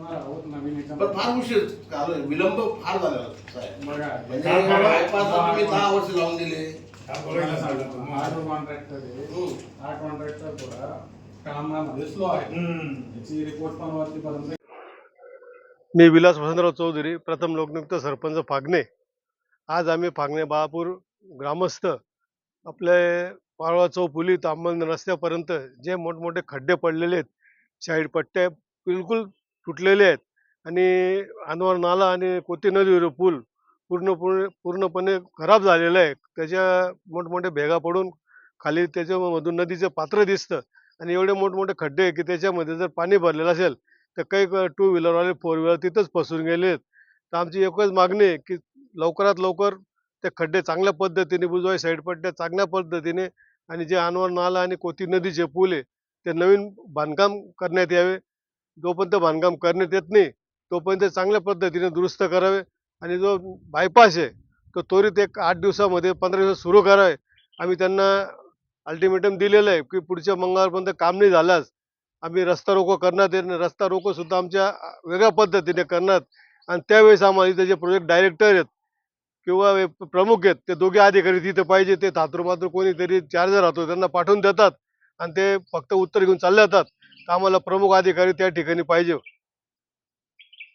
करणार आहोत नवीन पण याच्यामध्ये. फार उशीर झालोय विलंब फार झालेला साहेब बघा म्हणजे काम करा. बायपासला तुम्ही दहा वर्ष लावून दिले हा तुम्हाला बरोबर सांगतो, सांगतो. हा जो कॉन्ट्रॅक्टर आहे हम्म. हा कॉन्ट्रॅक्टर थोडा कामामध्ये स्लो आहे हम्म. याची रिपोर्ट पण वरतीपर्यंत मी विलास वसंतराव चौधरी प्रथम लोकनियुक्त सरपंच फागणे आज आम्ही फागणे बाळापूर ग्रामस्थ आपले पाळवा चौफुली तांबन रस्त्यापर्यंत जे मोठमोठे खड्डे पडलेले आहेत साईड पट्ट्या बिलकुल तुटलेले आहेत. आणि अनवर नाला आणि कोती नदीवर पूल पूर्ण पूर्णपणे खराब झालेला आहे. त्याच्या मोठमोठे भेगा पडून खाली त्याच्यामधून नदीचं पात्र दिसतं. आणि एवढे मोठमोठे खड्डे आहे की त्याच्यामध्ये जर पाणी भरलेलं असेल तर काही टू व्हीलरवाले फोर व्हीलर तिथंच फसून गेले आहेत. तर आमची एकच मागणी आहे की लवकरात लवकर ते खड्डे चांगल्या पद्धतीने बुजवाय साईड पट्ट्या चांगल्या पद्धतीने. आणि जे अनवर नाला आणि कोती नदीचे पूल आहे ते नवीन बांधकाम करण्यात यावे. जोपर्यंत बांधकाम करण्यात येत नाही तोपर्यंत चांगल्या पद्धतीने दुरुस्त करावे. आणि जो बायपास आहे तो त्वरित एक आठ दिवसामध्ये पंधरा दिवसात सुरू करावे. आम्ही त्यांना अल्टिमेटम दिलेलं आहे की पुढच्या मंगळवारपर्यंत काम नाही झाल्यास आम्ही रस्ता रोको करण्यात येईल रस्ता रोकोसुद्धा आमच्या वेगळ्या पद्धतीने करणार. आणि त्यावेळेस आम्हाला इथे जे प्रोजेक्ट डायरेक्टर आहेत किंवा प्रमुख आहेत ते दोघे अधिकारी तिथे पाहिजे. ते थातरू मात्र कोणीतरी चार्जर राहतो त्यांना पाठवून देतात. आणि ते फक्त उत्तर घेऊन चालले जातात. आम्हाला प्रमुख अधिकारी त्या ठिकाणी पाहिजे.